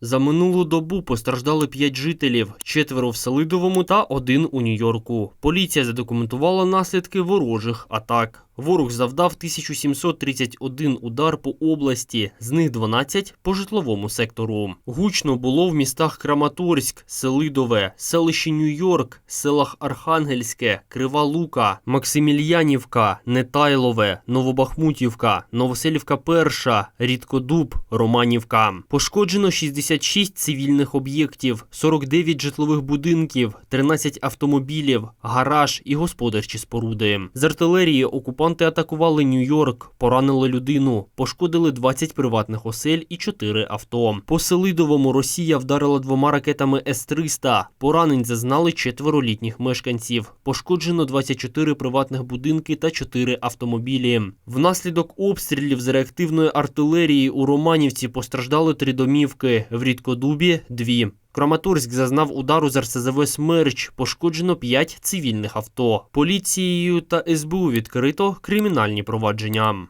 За минулу добу постраждали п'ять жителів, четверо в Селидовому та один у Нью-Йорку. Поліція задокументувала наслідки ворожих атак. Ворог завдав 1731 удар по області, з них 12 по житловому сектору. Гучно було в містах Краматорськ, Селидове, селище Нью-Йорк, селах Архангельське, Крива Лука, Максимільянівка, Нетайлове, Новобахмутівка, Новоселівка Перша, Рідкодуб, Романівка. Пошкоджено 66 цивільних об'єктів, 49 житлових будинків, 13 автомобілів, гараж і господарчі споруди. З артилерії окупанти атакували Нью-Йорк, поранили людину, пошкодили 20 приватних осель і 4 авто. По Селидовому Росія вдарила двома ракетами С-300. Поранень зазнали четверо літніх мешканців. Пошкоджено 24 приватних будинки та 4 автомобілі. Внаслідок обстрілів з реактивної артилерії у Романівці постраждали три домівки, в Рідкодубі – дві. Краматорськ зазнав удару з РСЗВ «Смерч», пошкоджено 5 цивільних авто. Поліцією та СБУ відкрито кримінальні провадження.